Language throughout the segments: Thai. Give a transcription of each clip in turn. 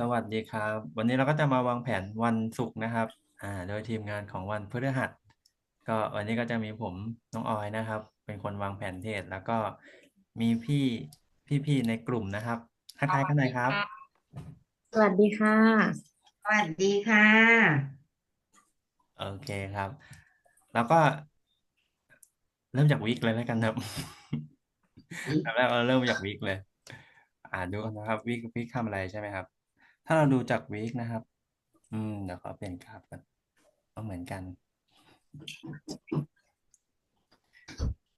สวัสดีครับ วันนี้เราก็จะมาวางแผนวันศุกร์นะครับ อ่า โดยทีมงานของวันพฤหัส ก็วันนี้ก็จะมีผมน้องออยนะครับ เป็นคนวางแผนเทรดแล้วก็มีพี่พี่ๆในกลุ่มนะครับทักทายกันหน่อยครับ สวัสดีค่ะ สวัสดีค่ะ โอเคครับ แล้วก็เริ่มจากวิกเลยแล้วกันครับวิกอันแรกเราเริ่มจากวิกเลย อ่านดูกันนะครับวิกวิกทำอะไรใช่ไหมครับ ถ้าเราดูจากวิกนะครับ อืมเดี๋ยวขอเปลี่ยนกราฟกันก็เหมือนกัน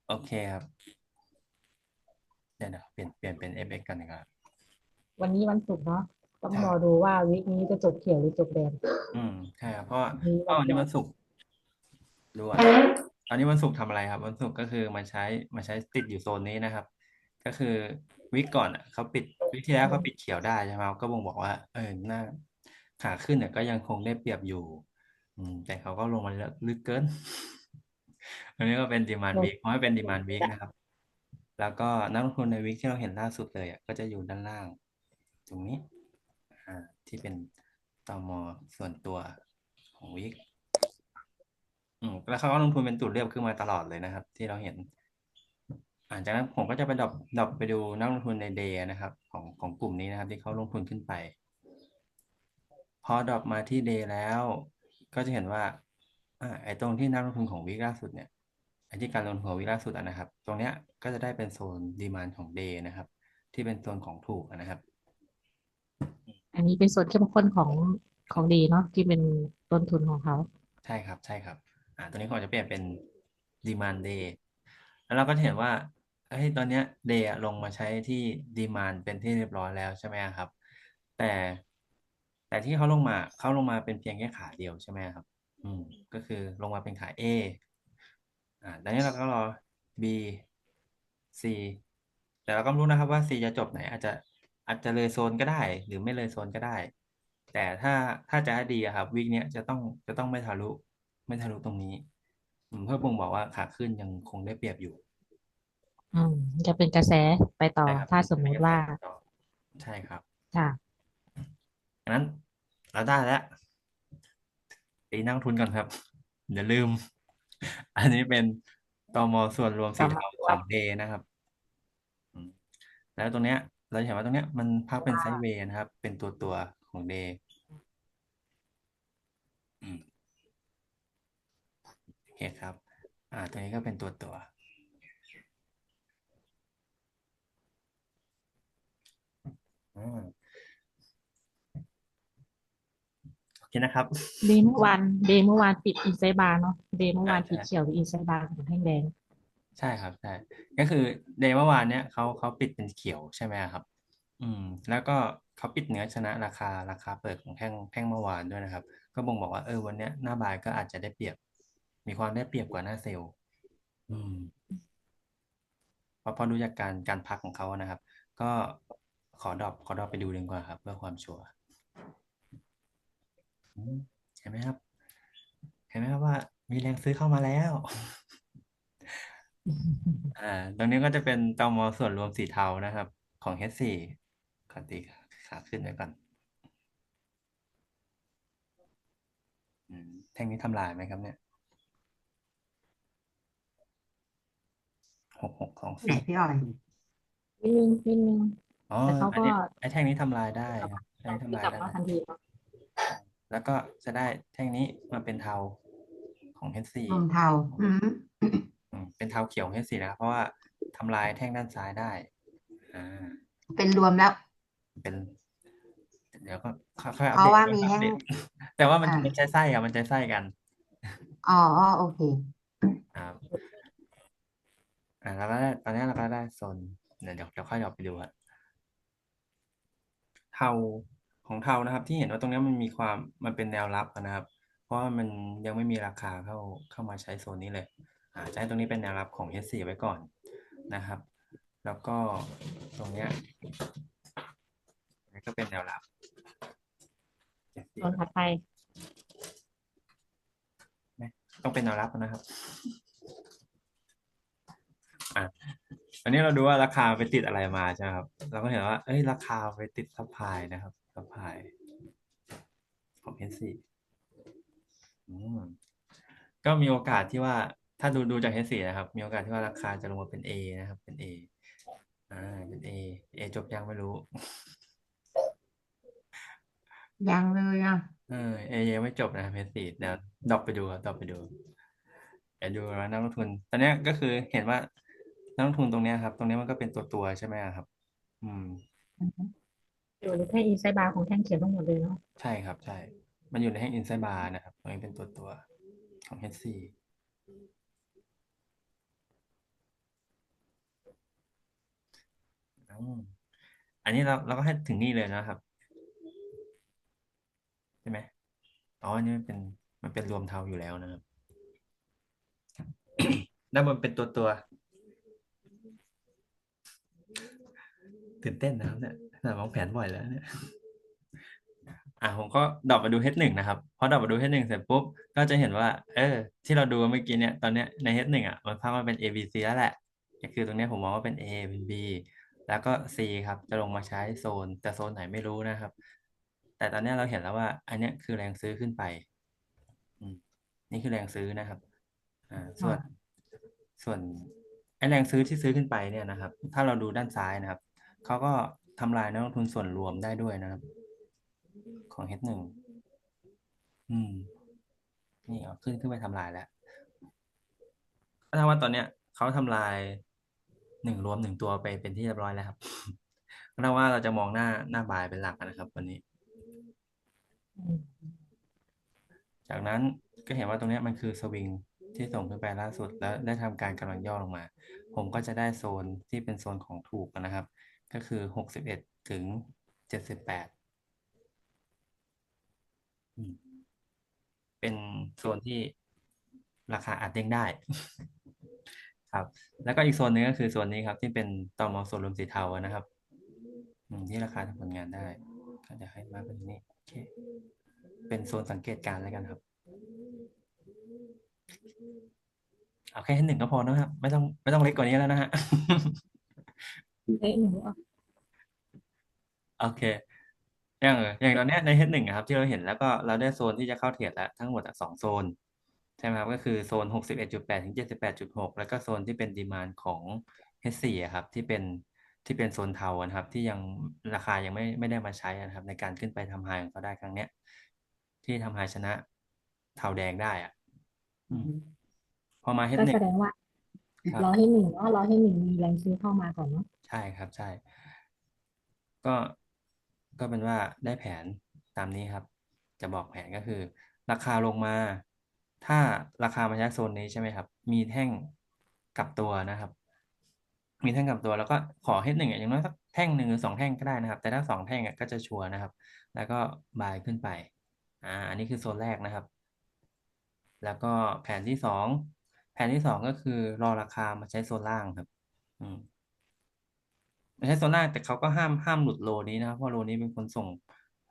โอเคครับ เดี๋ยวเดี๋ยวเปลี่ยนเปลี่ยนเป็น FX กันนะครับ วันนี้วันศุกร์เนาะต้องครับรอดูว่าวีคนี้จะจบเขียวหรือจบแดง อืมใช่ครับเพราะว่ามีเพราะวัวันนนี้หยุดวันศุกร์ด้วย ตอนนี้วันศุกร์ทำอะไรครับ วันศุกร์ก็คือมาใช้มาใช้ติดอยู่โซนนี้นะครับ ก็คือ วิกก่อนอะเขาปิดวิกที่แล้วเขาปิดเขียวได้ใช่ไหมก็บ่งบอกว่า เออหน้าขาขึ้นเนี่ยก็ยังคงได้เปรียบอยู่ อืม แต่เขาก็ลงมาลึกเกิน อันนี้ก็เป็นดีมานวิกเพราะให้เป็นดีมานวิกนะครับ แล้วก็นักลงทุนในวิกที่เราเห็นล่าสุดเลยอะก็จะอยู่ด้านล่าง ตรงนี้อ่าที่เป็นตมส่วนตัวของวิกอืมแล้วเขาก็ลงทุนเป็นตุดเรียบขึ้นมาตลอดเลยนะครับ ที่เราเห็น หลังจากนั้นผมก็จะไปดรอปดรอปไปดูนักลงทุนในเดย์นะครับ ของของกลุ่มนี้นะครับ ที่เขาลงทุนขึ้นไป พอดรอปมาที่เดย์แล้ว ก็จะเห็นว่าอ่าไอ้ตรงที่นักลงทุนของวิกล่าสุดเนี่ยไอ้ที่การลงทุนของวิกล่าสุดอะนะครับ ตรงเนี้ยก็จะได้เป็นโซนดีมานของเดย์นะครับ ที่เป็นโซนของถูกอะนะครับ อันนี้เป็นส่วนเข้มข้นของของดีเนาะที่เป็นต้นทุนของเขาใช่ครับใช่ครับ อ่าตัวนี้เขาจะเปลี่ยนเป็น demand day แล้วเราก็จะเห็นว่า เฮ้ยตอนเนี้ย day อะลงมาใช้ที่ demand เป็นที่เรียบร้อยแล้วใช่ไหมครับ แต่ แต่ที่เขาลงมาเขาลงมาเป็นเพียงแค่ขาเดียวใช่ไหมครับ อืม ก็คือลงมาเป็นขา A อ่าตอนนี้เราก็รอ B C แต่เราก็ไม่รู้นะครับว่า C จะจบไหน อาจจะอาจจะเลยโซนก็ได้ หรือไม่เลยโซนก็ได้ แต่ถ้าถ้าจะให้ดีอะครับวีคเนี้ยจะต้องจะต้องไม่ทะลุ ไม่ทะลุตรงนี้อืมเพื่อบ่งบอกว่าขาขึ้นยังคงได้เปรียบอยู่ อืมจะเป็นกระแสไปต่อ ใช่ครับถ้าสมมุติว่าต่อใช่ครับค่ะ อันนั้นเราได้แล้วตีนั่งทุนก่อนครับอย่าลืม อันนี้เป็นตมส่วนรวมสีเทาของเดนะครับอืมแล้วตรงเนี้ย เราจะเห็นว่าตรงเนี้ยมันพักเป็นไซด์เวย์นะครับ เป็นตัวตัวของเดอืมโอเคครับ อ่า ตัวนี้ก็เป็นตัวตัว อืม โอเคนะครับ เดย์เมื่อวานเดย์เมื่อวานปิดอินไซด์บาร์เนาะเดย์เมื่อวานใช่ปิดเขียวหรืออินไซด์บาร์ของแท่งแดง ใช่ครับใช่ก็คือเดย์เมื่อวานเนี้ยเขาเขาปิดเป็นเขียวใช่ไหมครับ อืม แล้วก็เขาปิดเหนือชนะราคาราคาเปิดของแท่งแท่งเมื่อวานด้วยนะครับ ก็บ่งบอกว่าเออวันเนี้ยหน้าบายก็อาจจะได้เปรียบ มีความได้เปรียบกว่าหน้าเซลล์อืมเพราะเพราะรู้จากการการพักของเขานะครับ ก็ ขอดรอปขอดรอปไปดูดีกว่าครับ เพื่อความชัวร์อืมเห็นไหมครับ เห็นไหมครับว่า มีแรงซื้อเข้ามาแล้ว อ่า ตรงนี้ก็จะเป็นตมส่วนรวมสีเทานะครับ ของ H4 ขอตีขาขึ้นไว้ก่อนอืมแท่งนี้ทำลายไหมครับเนี่ยหกหกสองไหนสี่พี่ออยนิดนึงนิดนึง อ๋อแต่เขาอันนี้ก็ไอ้แท่งนี้ทำลายได้ครับแท่งนี้ทำลายกลับได้ มาทันทีเนาะแล้วก็จะได้แท่งนี้มาเป็นเทาของ H4 นมเทาอืมอืมเป็นเทาเขียวของ H4 นะครับเพราะว่าทำลายแท่งด้านซ้ายได้ อ่า เป็นรวมแล้ว เป็น เดี๋ยวก็ค่อยๆอัปเพราะเดตว่าค่อยมีๆอัแท่ปงเดตแต่ว่ามันอ่ามันใช้ไส้ครับมันใช้ไส้กันอ๋อโอเค ครับอ่าแล้วก็ได้ตอนนี้เราก็ได้โซนเดี๋ยวเดี๋ยวเดี๋ยวค่อยเราไปดูอะ เทาของเทานะครับ ที่เห็นว่าตรงนี้มันมีความมันเป็นแนวรับอะนะครับ เพราะว่ามันยังไม่มีราคาเข้าเข้ามาใช้โซนนี้เลยอ่าจะให้ตรงนี้เป็นแนวรับของ H4 ไว้ก่อนนะครับ แล้วก็ตรงเนี้ยนี่ก็เป็นแนวรับโซนถัดไปต้องเป็นแนวรับนะครับอะอันนี้เราดูว่าราคาไปติดอะไรมาใช่ไหมครับ เราก็เห็นว่า เอ้ย ราคาไปติดซัพพลายนะครับซัพพลายของ H4 อืมก็มีโอกาสที่ว่า ถ้าดูดูจาก H4 นะครับ มีโอกาสที่ว่าราคาจะลงมาเป็น A นะครับ เป็น A อ่า เป็น A A จบยังไม่รู้ ยังเลยอะ เออ A ยังไม่จบนะครับ H4 เดี๋ยวดรอปไปดูครับดรอปไปดูเดี๋ยวดูแล้วนักลงทุน ตอนเนี้ยก็คือเห็นว่านักลงทุนตรงเนี้ยครับ ตรงเนี้ยมันก็เป็นตัวตัวๆใช่ไหมครับ อืม อยู่ในแท่งอินไซด์บาร์ของแท่งเขียวทั้งหมดเลยเนาะใช่ครับ ใช่ มันอยู่ในแท่งอินไซด์บาร์นะครับตรงนี้เป็นตัวตัวของ H4 อืมอันนี้เราเราก็ให้ถึงนี่เลยนะครับใช่ไหมอ๋ออันนี้มันเป็นมันเป็นรวมเทาอยู่แล้วนะครับ ด้านบนเป็นตัวตัว ตื่นเต้นนะครับเนี่ยขนาดวางแผนบ่อยแล้วเนี่ยอะผมก็ดรอปมาดู H1 นะครับพอดรอปมาดู H1 เสร็จปุ๊บก็จะเห็นว่า เออ ที่เราดูเมื่อกี้เนี่ยตอนเนี้ยใน H1 อะมันพักมาเป็น A B C แล้วแหละก็คือตรงเนี้ยผมมองว่าเป็น A เป็น B แล้วก็ C ครับจะลงมาใช้โซน แต่โซนไหนไม่รู้นะครับ แต่ตอนเนี้ยเราเห็นแล้วว่า อันเนี้ยคือแรงซื้อขึ้นไปอืมนี่คือแรงซื้อนะครับอ่าส่วนส่วนไอ้แรงซื้อที่ซื้อขึ้นไปเนี่ยนะครับ ถ้าเราดูด้านซ้ายนะครับ เขาก็ทำลายนักลงทุนส่วนรวมได้ด้วยนะครับ ของ H1 อืม นี่เอาขึ้นขึ้นไปทำลายแล้วก็เท่าว่าตอนเนี้ยเขาทำลายหนึ่งรวมหนึ่งตัวไปเป็นที่เรียบร้อยแล้วครับก็เท่าว่าเราจะมองหน้าหน้าบายเป็นหลักนะครับ วันนี้ จากนั้นก็เห็นว่าตรงเนี้ยมันคือสวิงที่ส่งขึ้นไปล่าสุดแล้วได้ทำการกำลังย่อลงมา ผมก็จะได้โซนที่เป็นโซนของถูกนะครับ ก็คือหกสิบเอ็ดถึงเจ็ดสิบแปดเป็นโซนที่ราคาอาจเด้งได้ ครับ แล้วก็อีกโซนหนึงก็คือโซนนี้ครับที่เป็นตอมอโซนรวมสีเทานะครับที่ราคาทำผลงานได้ก็จะให้มาเป็นนี้โอเคเป็นโซนสังเกตการณ์แล้วกันครับเอาแค่หนึ่งก็พอนะครับ ไม่ต้องไม่ต้องเล็กกว่านี้แล้วนะฮะ เอ๊ะหนูอะโอเค อย่างอย่างตอนเนี้ยใน H1 อะครับ ที่เราเห็นแล้วก็เราได้โซนที่จะเข้าเทรดแล้วทั้งหมดอะสองโซน ใช่ไหมครับ ก็คือโซน61.8ถึง78.6แล้วก็โซนที่เป็นดีมานของ H4 อะครับ ที่เป็นที่เป็นโซนเทาอะนะครับ ที่ยังราคายังไม่ไม่ได้มาใช้อะนะครับ ในการขึ้นไปทำไฮของเขาได้ครั้งเนี้ย ที่ทำไฮชนะเทาแดงได้อะ อืมพอมาก็ H1 แสดงว่าค รับรอให้หนึ่งเนาะรอให้หนึ่งมีแรงซื้อเข้ามาก่อนเนาะใช่ครับใช่ ก็ก็เป็นว่าได้แผนตามนี้ครับ จะบอกแผนก็คือ ราคาลงมา ถ้าราคามาใช้โซนนี้ใช่ไหมครับ มีแท่งกลับตัวนะครับ มีแท่งกลับตัวแล้วก็ขอให้หนึ่งอย่างน้อยสักแท่งหนึ่งหรือสองแท่งก็ได้นะครับ แต่ถ้าสองแท่งอะก็จะชัวร์นะครับ แล้วก็บายขึ้นไป อ่า อันนี้คือโซนแรกนะครับ แล้วก็แผนที่สอง แผนที่สองก็คือรอราคามาใช้โซนล่างครับ อืมไม่ใช่โซนล่างแต่เขาก็ห้ามห้ามหลุดโลนี้นะครับเพราะโลนี้เป็นคนส่ง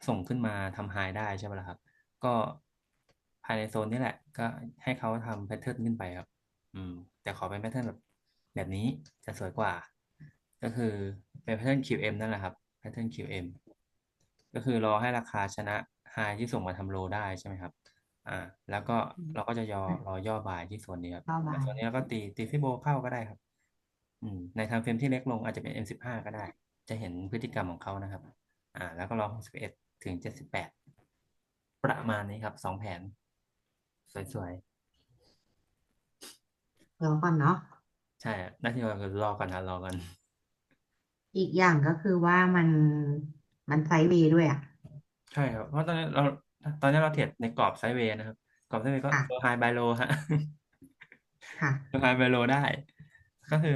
ส่งขึ้นมาทำไฮได้ใช่ไหมล่ะครับ ก็ภายในโซนนี้แหละ ก็ให้เขาทำแพทเทิร์นขึ้นไปครับ อืม แต่ขอเป็นแพทเทิร์นแบบแบบนี้จะสวยกว่า ก็คือเป็นแพทเทิร์น QM นั่นแหละครับแพทเทิร์น QM ก็คือรอให้ราคาชนะไฮที่ส่งมาทำโลได้ใช่ไหมครับ อ่า แล้วก็เราก็จะยอรอย่อบายที่โซนนี้ครับย่อบายแต่โซนนี้เราก็ตีตีฟิโบเข้าก็ได้ครับ อืม ในไทม์เฟรมที่เล็กลงอาจจะเป็น M15 ก็ได้ จะเห็นพฤติกรรมของเขานะครับ อ่า แล้วก็รอ61ถึง78ประมาณนี้ครับสองแผน สวยรอก่อนเนาะๆใช่หน้าที่เราคือรอกันนะรอกันอีกอย่างก็คือว่ามันมันไซด์เวย์ด้วยอะ ใช่ครับ เพราะตอนนี้เรา ตอนนี้เราเทรดในกรอบไซด์เวย์นะครับ กรอบไซด์เวย์ก็ค่ะ โลไฮบายโลฮะค่ะ โลไฮบายโลได้ ก็คือ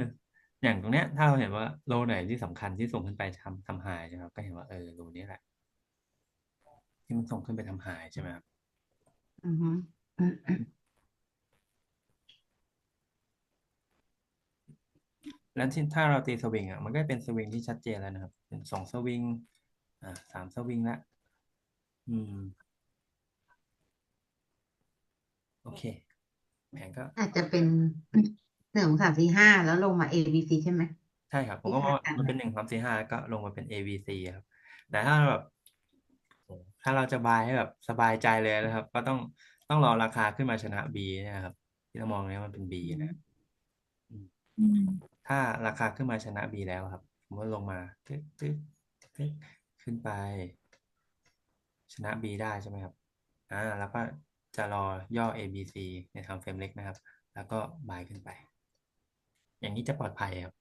อย่างตรงเนี้ย ถ้าเราเห็นว่าโลไหนที่สำคัญที่ส่งขึ้นไปทำทำไฮใช่ไหมครับก็เห็นว่าเออโลนี้แหละ ที่มันส่งขึ้นไปทำไฮใช่ไหมครับอือฮึอืมอืมแล้วที่ถ้าเราตีสวิงอะมันก็เป็นสวิงที่ชัดเจนแล้วนะครับเป็นสองสวิงอ่าสามสวิงละอืม โอ เค แผนก็อาจจะเป็นหนึ่งสามสี่ห้าแล้วลงมา A B C ใช่ไหมใช่ครับ ผมที่ก็มองคาดว่าการณ์มันไว้เป็นหนึ่งสามสี่ห้าก็ลงมาเป็น A B C ครับ แต่ถ้าแบบถ้าเราจะบายให้แบบสบายใจเลยนะครับ ก็ต้องต้องรอราคาขึ้นมาชนะ B นะครับ ที่เรามองเนี้ยมันเป็น B นะอืมถ้าราคาขึ้นมาชนะ B แล้วครับผมว่าลงมาตึ๊กตึ๊กตึ๊กขึ้นไป ชนะ B ได้ใช่ไหมครับอ่าแล้วก็ จะรอย่อ A B C ในทางเฟรมเล็กนะครับ แล้วก็บายขึ้นไป อย่างนี้จะปลอดภัยครับ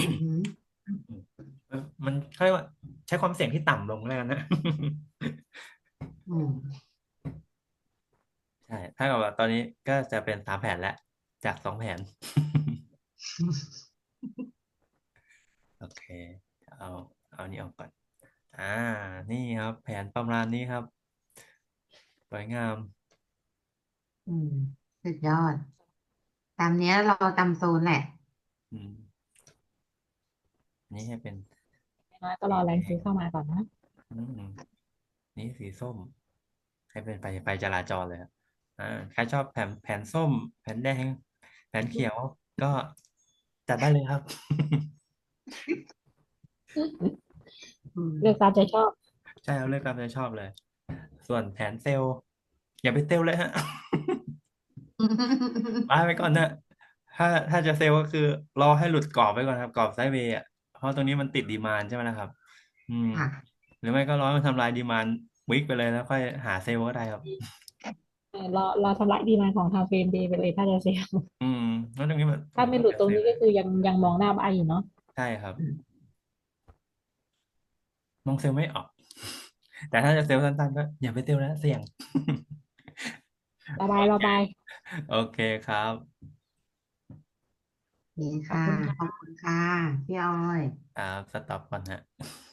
อือหือเออมันเขาเรียกว่า ใช้ความเสี่ยงที่ต่ำลงแล้วกันนะอืมใช่ถ้ากับว่าตอนนี้ก็จะเป็นสามแผนแล้ว จากสองแผน โอเค เอา เอานี้ออกก่อน อ่า นี่ครับ แผนประมาณนี้ครับส วยงาม อืมสุดยอด ตามเนี้ยเราตามโซนแหละ อืมนี่ให้เป็นน้อยก็รอแรงซื้อเข้ามาก่อนนะอืมนี่สีส้ม ให้เป็นไปไปจราจรเลยครับอ่าใครชอบแผนแผนส้ม แผนแดง แผนเขียวก็จัดได้เลยครับ อืมเลือกตามใจชอบ ใช่ครับเลือกตามใจชอบเลย ส่วนแผนเซลล์อย่าไปเซลล์เลยฮะบายไปก่อนนะถ้าถ้าจะเซลล์ก็คือรอให้หลุดกรอบไปก่อนครับ กรอบไซด์เวย์อะเพราะตรงนี้มันติดดีมานใช่ไหมนะครับ อืมค่ะหรือไม่ก็รอให้มันทำลายดีมานวิกไปเลยแล้วค่อยหาเซลล์ก็ได้ครับเออรอรอทำลายดีมานของทางเฟรมเดย์ไปเลยถ้าจะเซลล์อืมแล้วตรงนี้มันถ้าไม่หลุดตรงนี้ก็คือยังยังมองหน้าบ้านอยู่เนาะใช่ครับ มองเซลล์ไม่ออก แต่ถ้าจะเซลล์สั้นๆก็อย่าไปเซลล์นะเสี่ยงระบายระบายโอเคครับนี่ขอบค่ะคุณค่ะ ขอบคุณค่ะ พี่ออย ครับสต็อปก่อนฮะ